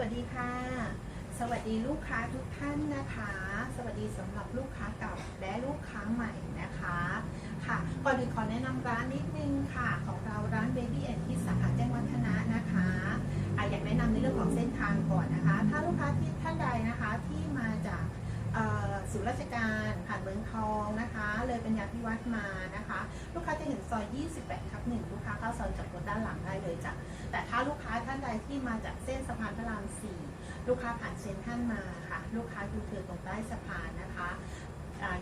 สวัสดีค่ะ สวัสดีลูกค้าทุกท่านนะคะ สวัสดีสำหรับลูกค้าเก่าและลูกค้าใหม่นะคะ ค่ะ ก่อนอื่นขอแนะนำร้านนิดนึงค่ะ ของเราร้าน Baby and Kids สาขาแจ้งวัฒนะนะคะอะอยากแนะนำในเรื่องของเส้นทางก่อนนะคะ ถ้าลูกค้าที่ท่านใดนะคะที่มาจาก ศูนย์ราชการผ่านเมืองทองนะคะ เลยเป็นยาพิวัฒน์มานะคะ ลูกค้าจะเห็นซอย 28ทับ1ลูกค้าเข้าซอยจากรถด้านหลังได้เลยจ้ะแต่ถ้าลูกค้าท่านใดที่มาจากเส้นสะพานพระราม4ลูกค้าผ่านเซ็นทรัลมาค่ะ ลูกค้ายูเทิร์นตรงใต้สะพานนะคะ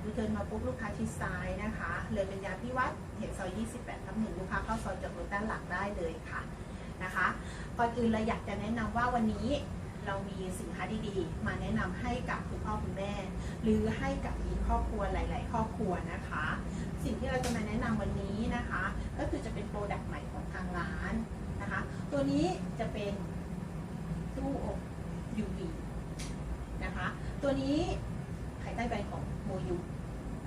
ยูเทิร์นมาปุ๊บลูกค้าชิดซ้ายนะคะ เลยเป็นยาพิวัตรเห็นซอย 28ทับ1ลูกค้าเข้าซอยจากรถด้านหลังได้เลยค่ะนะคะก่อนอื่นเราอยากจะแนะนำว่าวันนี้ เรามีสินค้าดีๆ มาแนะนำให้กับคุณพ่อคุณแม่ หรือให้กับมีครอบครัวหลาย ๆ ครอบครัวนะคะ สิ่งที่เราจะมาแนะนำวันนี้นะคะ ก็คือจะเป็นโปรดักต์ใหม่ของทางร้านนะคะ ตัวนี้จะเป็นตู้อบ UV นะคะ ตัวนี้ภายใต้แบรนด์ของโมยุ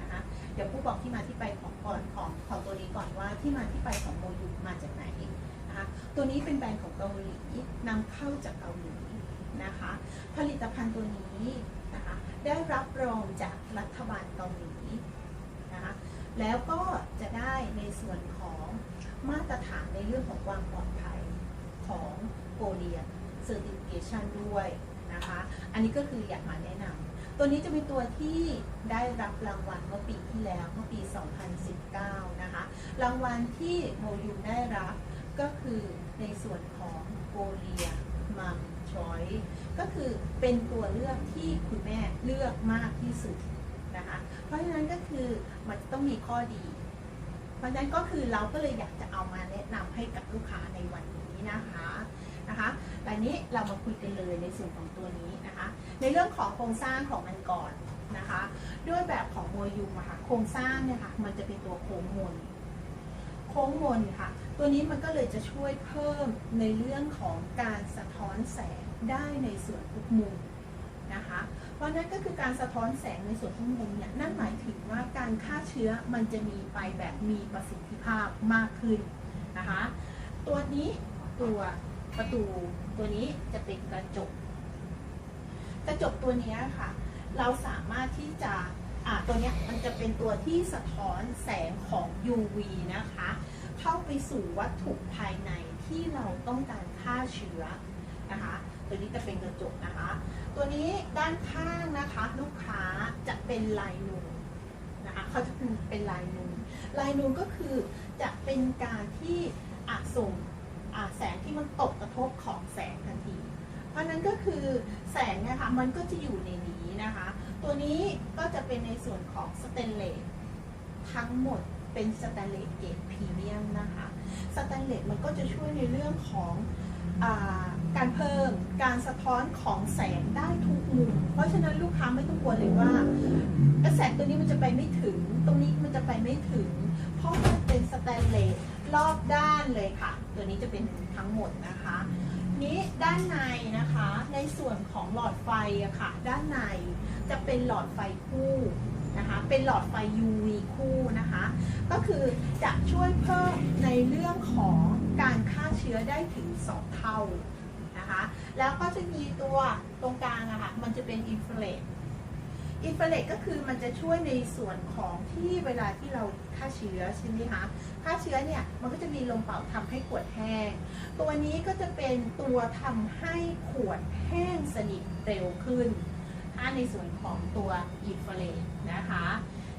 นะคะเดี๋ยวผู้บอกที่มาที่ไปของก่อนของของตัวนี้ก่อนว่าที่มาที่ไปของโมยุมาจากไหนนะคะ ตัวนี้เป็นแบรนด์ของเกาหลีนำเข้าจากเกาหลี นะคะ ผลิตภัณฑ์ตัวนี้นะคะได้รับรองจากรัฐบาลเกาหลีนะคะแล้วก็จะได้ในส่วนของมาตรฐานในเรื่องของความปลอดภัยของโกเลียเซอร์ติฟิเคชันด้วยนะคะ อันนี้ก็คืออยากมาแนะนำตัวนี้จะเป็นตัวที่ได้รับรางวัลเมื่อปีที่แล้วเมื่อปี 2019 นะคะ รางวัลที่โมยูได้รับก็คือในส่วนของโกเลีย มัมชอยก็คือเป็นตัวเลือกที่คุณแม่เลือกมากที่สุดนะคะ เพราะฉะนั้นก็คือมันต้องมีข้อดี เพราะฉะนั้นก็คือเราก็เลยอยากจะเอามาแนะนำให้กับลูกค้าในวันนี้นะคะนะคะแต่นี้เรามาคุยกันเลยในส่วนของตัวนี้นะคะ ในเรื่องของโครงสร้างของมันก่อนนะคะ ด้วยแบบของโมยูอะค่ะโครงสร้างเนี่ยค่ะมันจะเป็นตัวโค้งมน โค้งมนค่ะ ตัวนี้มันก็เลยจะช่วยเพิ่มในเรื่องของการสะท้อนแสงได้ในส่วนทุกมุมนะคะ เพราะนั่นก็คือการสะท้อนแสงในส่วนทุกมุมเนี่ยนั่นหมายถึงว่าการฆ่าเชื้อมันจะมีไปแบบมีประสิทธิภาพมากขึ้นนะคะ ตัวนี้ตัวประตูตัวนี้จะเป็นกระจก กระจกตัวนี้ค่ะ เราสามารถที่จะ อ่าตัวเนี้ยมันจะเป็นตัวที่สะท้อนแสงของ UV นะคะ เข้าไปสู่วัตถุภายในที่เราต้องการฆ่าเชื้อนะคะ ตัวนี้จะเป็นกระจกนะคะ ตัวนี้ด้านข้างนะคะลูกค้าจะเป็นลายนูนนะคะเขาจะเป็นลายนูนลายนูนก็คือจะเป็นการที่อาส่งแสงที่มันตกกระทบของแสงทันที เพราะนั้นก็คือแสงนะคะมันก็จะอยู่ในนี้นะคะ ตัวนี้ก็จะเป็นในส่วนของสเตนเลสทั้งหมดเป็นสแตนเลสเกรดพรีเมียมนะคะ สแตนเลสมันก็จะช่วยในเรื่องของอการเพิ่มการสะท้อนของแสงได้ทุกมุม เพราะฉะนั้นลูกค้าไม่ต้องกลัวเลยว่าเอ๊ะแสงตัวนี้มันจะไปไม่ถึง ตรงนี้มันจะไปไม่ถึง เพราะมันเป็นสแตนเลสรอบด้านเลยค่ะ ตัวนี้จะเป็นทั้งหมดนะคะ นี้ด้านในนะคะ ในส่วนของหลอดไฟอะค่ะ ด้านในจะเป็นหลอดไฟคู่นะคะ เป็นหลอดไฟ UV คู่นะคะ ก็คือจะช่วยเพิ่มในเรื่องของการฆ่าเชื้อได้ถึง 2 เท่านะคะ แล้วก็จะมีตัวตรงกลางอะค่ะ มันจะเป็นอินฟราเรดอิน ฟราเรดก็คือมันจะช่วยในส่วนของที่เวลาที่เราฆ่าเชื้อใช่ไหมคะฆ่าเชื้อเนี่ยมันก็จะมีลมเป่าทำให้ขวดแห้ง ตัวนี้ก็จะเป็นตัวทำให้ขวดแห้งสนิทเร็วขึ้นถ้าในส่วนของตัวอินฟราเรดนะคะ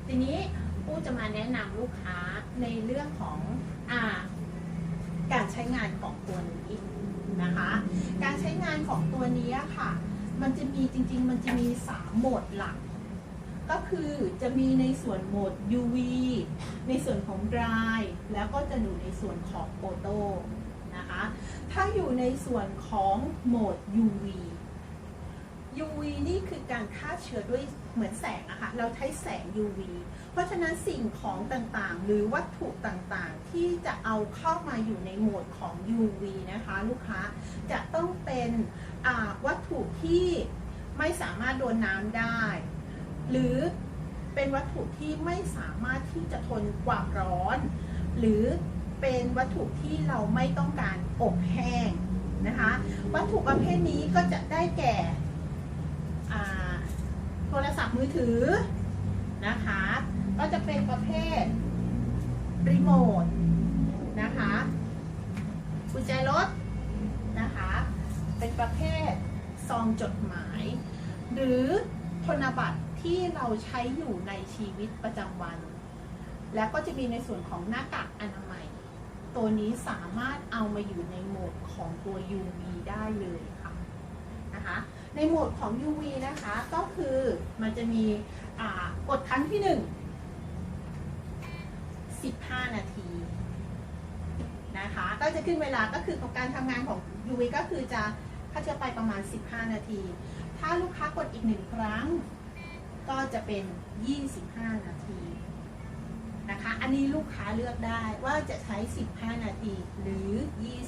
ทีนี้ผู้จะมาแนะนำลูกค้าในเรื่องของอการใช้งานของตัวนี้นะคะ การใช้งานของตัวนี้ค่ะมันจะมีจริง ๆ มันจะมี 3 โหมดหลัก ก็คือจะมีในส่วนโหมด UV ในส่วนของ dry แล้วก็จะอยู่ในส่วนของ photo นะคะ ถ้าอยู่ในส่วนของโหมด UV UV นี่คือการฆ่าเชื้อด้วยเหมือนแสงอะค่ะ เราใช้แสง UV เพราะฉะนั้นสิ่งของต่างๆ หรือวัตถุต่างๆ ที่จะเอาเข้ามาอยู่ในโหมดของ UV นะคะลูกค้าจะต้องเป็นวัตถุที่ไม่สามารถโดนน้ำได้ หรือเป็นวัตถุที่ไม่สามารถที่จะทนความร้อน หรือเป็นวัตถุที่เราไม่ต้องการอบแห้งนะคะ วัตถุประเภทนี้ก็จะได้แก่โทรศัพท์มือถือนะคะ ก็จะเป็นประเภทรีโมทนะคะกุญแจรถนะคะ เป็นประเภทซองจดหมาย หรือธนบัตร ที่เราใช้อยู่ในชีวิตประจำวัน แล้วก็จะมีในส่วนของหน้ากากอนามัย ตัวนี้สามารถเอามาอยู่ในโหมดของตัว UV ได้เลยค่ะนะคะในโหมดของ UV นะคะก็คือมันจะมีกดครั้งที่ 1 15 นาทีนะคะก็จะขึ้นเวลาก็คือของการทำงานของ UV ก็คือจะค่าเชื้อไปประมาณ 15 นาที ถ้าลูกค้ากดอีกหนึ่งครั้ง ก็จะเป็น 25 นาทีนะคะ อันนี้ลูกค้าเลือกได้ว่าจะใช้ 15 นาทีหรือ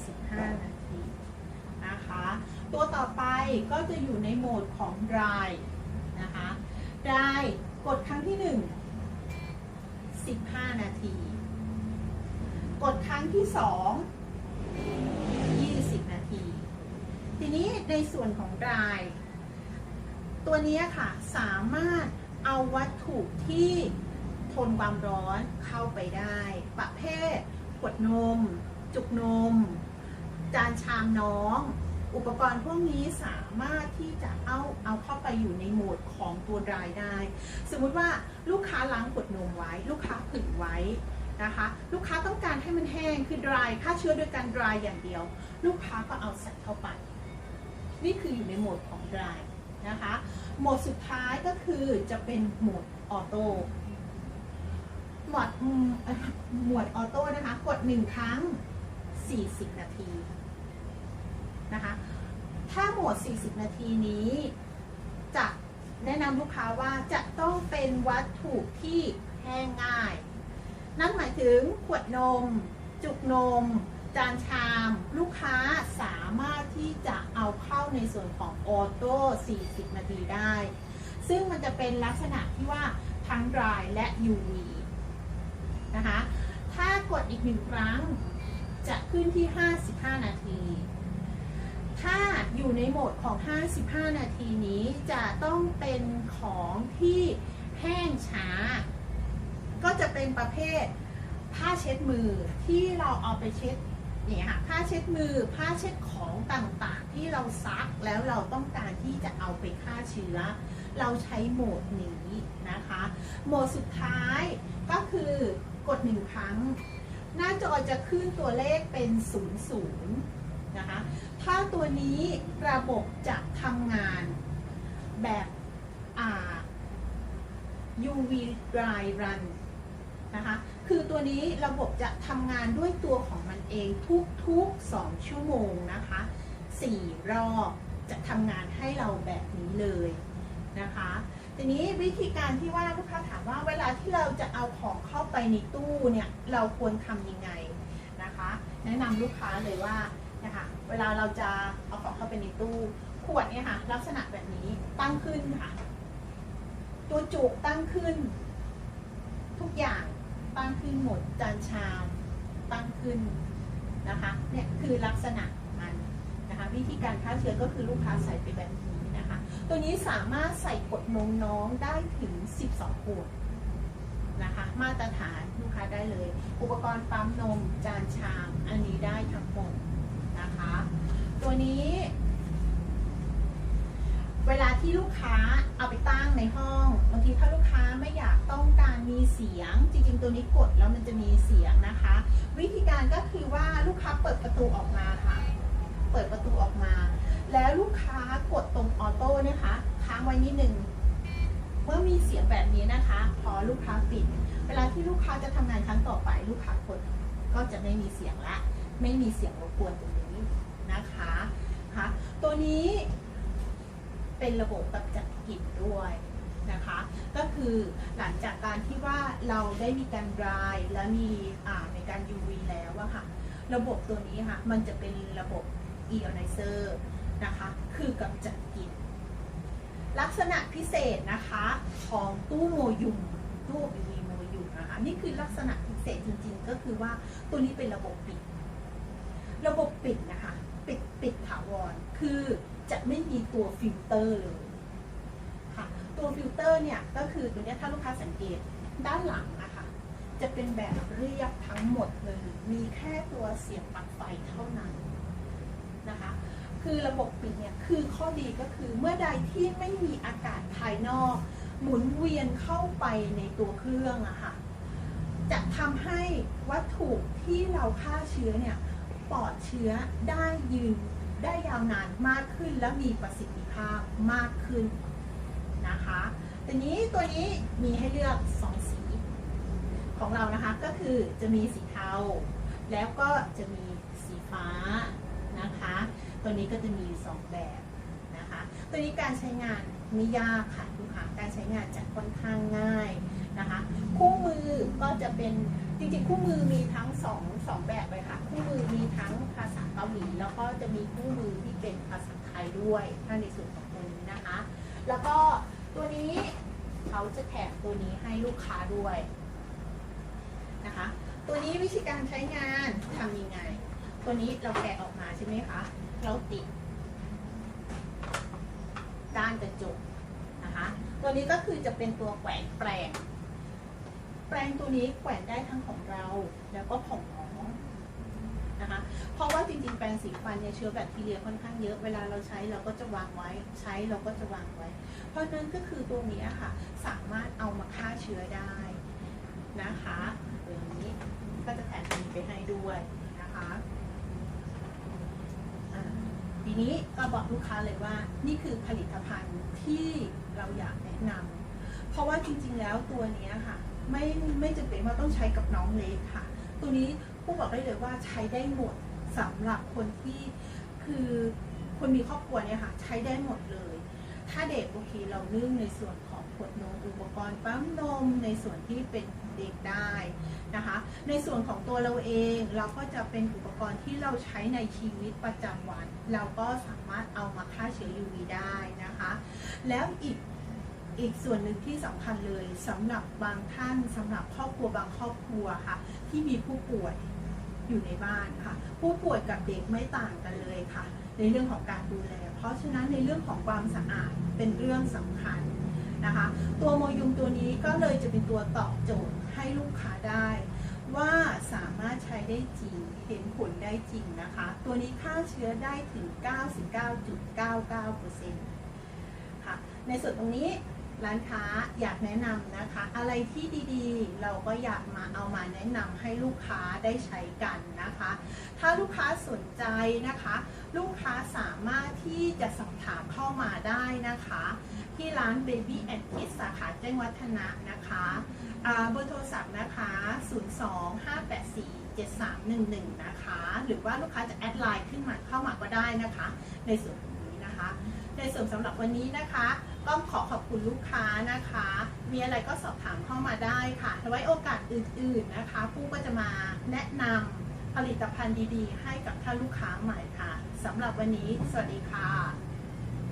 25 นาทีนะคะ ตัวต่อไปก็จะอยู่ในโหมดของ dry นะคะ dry กดครั้งที่ 1 15 นาที กดครั้งที่ 2 20 นาที ทีนี้ในส่วนของ dry ตัวนี้ค่ะสามารถเอาวัตถุที่ทนความร้อนเข้าไปได้ ประเภทขวดนม จุกนม จานชามน้อง อุปกรณ์พวกนี้สามารถที่จะเอาเอาเข้าไปอยู่ในโหมดของตัวดรายได้ สมมุติว่าลูกค้าล้างขวดนมไว้ ลูกค้าผึ่งไว้นะคะลูกค้าต้องการให้มันแห้งคือดรายฆ่าเชื้อโดยการดรายอย่างเดียว ลูกค้าก็เอาใส่เข้าไป นี่คืออยู่ในโหมดของดราย นะคะ โหมดสุดท้ายก็คือจะเป็นโหมดออโต้โหมดออโหมวดออโต้นะคะ กดหนึ่งครั้ง 40 นาทีนะคะ ถ้าโหมด40 นาทีนี้ จะแนะนำลูกค้าว่าจะต้องเป็นวัตถุที่แห้งง่าย นั่นหมายถึงขวดนม จุกนม จานชาม ลูกค้าสามารถที่จะเอาเข้าในส่วนของออโต้ 40 นาทีได้ ซึ่งมันจะเป็นลักษณะที่ว่าทั้ง dry และ UV นะคะ ถ้ากดอีกหนึ่งครั้งจะขึ้นที่ 55 นาที ถ้าอยู่ในโหมดของ 55 นาทีนี้จะต้องเป็นของที่แห้งช้า ก็จะเป็นประเภทผ้าเช็ดมือที่เราเอาไปเช็ด เนี่ยค่ะผ้าเช็ดมือผ้าเช็ดของต่างๆ ที่เราซักแล้วเราต้องการที่จะเอาไปฆ่าเชื้อ เราใช้โหมดนี้นะคะ โหมดสุดท้ายก็คือกดหนึ่งครั้ง หน้าจอจะขึ้นตัวเลขเป็น 00นะคะถ้าตัวนี้ระบบจะทำงานแบบอ่า UV dry run นะคะคือตัวนี้ระบบจะทำงานด้วยตัวของมัน เองทุกๆ 2 ชั่วโมงนะคะ 4 รอบจะทำงานให้เราแบบนี้เลยนะคะทีนี้วิธีการที่ว่าลูกค้าถามว่าเวลาที่เราจะเอาของเข้าไปในตู้เนี่ยเราควรทำยังไงนะคะ แนะนำลูกค้าเลยว่านะคะเวลาเราจะเอาของเข้าไปในตู้ ขวดเนี่ยค่ะลักษณะแบบนี้ตั้งขึ้นค่ะ ตัวจุกตั้งขึ้น ทุกอย่างตั้งขึ้นหมดจานชามตั้งขึ้น นะคะเนี่ยคือลักษณะของมันนะคะวิธีการฆ่าเชื้อก็คือลูกค้าใส่ไปแบบนี้นะคะ ตัวนี้สามารถใส่กดนมน้องได้ถึง 12ขวดนะคะมาตรฐานลูกค้าได้เลย อุปกรณ์ปั๊มนมจานชามอันนี้ได้ทั้งหมดนะคะ ตัวนี้ เวลาที่ลูกค้าเอาไปตั้งในห้องบางทีถ้าลูกค้าไม่อยากต้องการมีเสียง จริง ๆ ตัวนี้กดแล้วมันจะมีเสียงนะคะ วิธีการก็คือว่าลูกค้าเปิดประตูออกมาค่ะ เปิดประตูออกมา แล้วลูกค้ากดตรงออโต้นะคะค้างไว้นิดนึงเมื่อมีเสียงแบบนี้นะคะ พอลูกค้าปิด เวลาที่ลูกค้าจะทำงานครั้งต่อไป ลูกค้ากดก็จะไม่มีเสียงละ ไม่มีเสียงรบกวนตรงนี้นะคะค่ะตัวนี้ เป็นระบบแบบจัดกลิ่นด้วยนะคะ ก็คือหลังจากการที่ว่าเราได้มีการ dry และมีอ่าในการ UV แล้วอะค่ะ ระบบตัวนี้ค่ะ มันจะเป็นระบบ ionizer นะคะ คือกำจัดกลิ่นลักษณะพิเศษนะคะของตู้โมยุมตู้ UV โมยุมนะคะนี่คือลักษณะพิเศษจริงๆ ก็คือว่าตัวนี้เป็นระบบปิด ระบบปิดนะคะ ปิดปิดถาวรคือ จะไม่มีตัวฟิลเตอร์เลยค่ะ ตัวฟิลเตอร์เนี่ยก็คือตัวเนี้ยถ้าลูกค้าสังเกตด้านหลังนะคะจะเป็นแบบเรียบทั้งหมดเลย มีแค่ตัวเสียบปลั๊กไฟเท่านั้นนะคะ คือระบบปิดเนี่ยคือข้อดีก็คือเมื่อใดที่ไม่มีอากาศภายนอก หมุนเวียนเข้าไปในตัวเครื่องอะค่ะจะทำให้วัตถุที่เราฆ่าเชื้อเนี่ยปลอดเชื้อได้ยืน ได้ยาวนานมากขึ้นและมีประสิทธิภาพมากขึ้นนะคะทีนี้ตัวนี้มีให้เลือกสองสีของเรานะคะก็คือจะมีสีเทา แล้วก็จะมีสีฟ้านะคะ ตัวนี้ก็จะมีสองแบบนะคะ ตัวนี้การใช้งานไม่ยากค่ะลูกค้าการใช้งานจะค่อนข้างง่ายนะคะ คู่มือก็จะเป็นจริงๆ คู่มือมีทั้งสองสองแบบเลยค่ะ คู่มือมีทั้งภาษาาหลีแล้วก็จะมีคู่มือที่เป็นภาษาไทยด้วยถ้าในส่วนของตัวนี้นะคะ แล้วก็ตัวนี้เขาจะแถมตัวนี้ให้ลูกค้าด้วยนะคะ ตัวนี้วิธีการใช้งานทำยังไง ตัวนี้เราแกะออกมาใช่ไหมคะ เราติดด้านกระจกนะคะ ตัวนี้ก็คือจะเป็นตัวแขวนแปลง แปลงตัวนี้แขวนได้ทั้งของเราแล้วก็ของน้องนะคะ เพราะว่าจริงๆ แปรงสีฟันเนี่ยเชื้อแบคทีเรียค่อนข้างเยอะเวลาเราใช้เราก็จะวางไว้ ใช้เราก็จะวางไว้ เพราะนั้นก็คือตัวนี้ค่ะ สามารถเอามาฆ่าเชื้อได้นะคะตัวนี้ก็จะแถมตัวนี้ไปให้ด้วยนะคะทีนี้ก็บอกลูกค้าเลยว่านี่คือผลิตภัณฑ์ที่เราอยากแนะนำเพราะว่าจริงๆแล้วตัวนี้ค่ะ ไม่ไม่จำเป็นว่าต้องใช้กับน้องเล็กค่ะ ตัวนี้ผู้บอกได้เลยว่าใช้ได้หมด สำหรับคนที่คือคนมีครอบครัวเนี่ยค่ะ ใช้ได้หมดเลย ถ้าเด็กโอเคเราเรื่องในส่วนของขวดนมอุปกรณ์ปั๊มนมในส่วนที่เป็นเด็กได้นะคะ ในส่วนของตัวเราเองเราก็จะเป็นอุปกรณ์ที่เราใช้ในชีวิตประจำวัน เราก็สามารถเอามาฆ่าเชื้อ UV ได้นะคะ แล้วอีกอีกส่วนหนึ่งที่สำคัญเลยสำหรับบางท่านสำหรับครอบครัวบางครอบครัวค่ะ ที่มีผู้ป่วย อยู่ในบ้านค่ะ ผู้ป่วยกับเด็กไม่ต่างกันเลยค่ะ ในเรื่องของการดูแล เพราะฉะนั้นในเรื่องของความสะอาดเป็นเรื่องสำคัญนะคะ ตัวโมยุงตัวนี้ก็เลยจะเป็นตัวตอบโจทย์ให้ลูกค้าได้ ว่าสามารถใช้ได้จริงเห็นผลได้จริงนะคะ ตัวนี้ฆ่าเชื้อได้ถึง 99.99%ค่ะในส่วนตรงนี้ ร้านค้าอยากแนะนำนะคะ อะไรที่ดีๆ เราก็อยากมาเอามาแนะนำให้ลูกค้าได้ใช้กันนะคะ ถ้าลูกค้าสนใจนะคะ ลูกค้าสามารถที่จะสอบถามเข้ามาได้นะคะ ที่ร้าน Baby a d Kids สาขาแจ้งวัฒนะนะคะเบอร์โทรศัพท์นะคะ 025847311 นะคะ หรือว่าลูกค้าจะแอดไลน์ขึ้นมาเข้ามาก็ได้นะคะ ในส่วนนี้นะคะ ในส่วนสำหรับวันนี้นะคะ ต้องขอขอบคุณลูกค้านะคะ มีอะไรก็สอบถามเข้ามาได้ค่ะแล้ไว้โอกาสอื่นๆนะคะ ผู้ก็จะมาแนะนำผลิตภัณฑ์ดีๆ ให้กับท่านลูกค้าใหม่ค่ะสำหรับวันนี้ สวัสดีค่ะ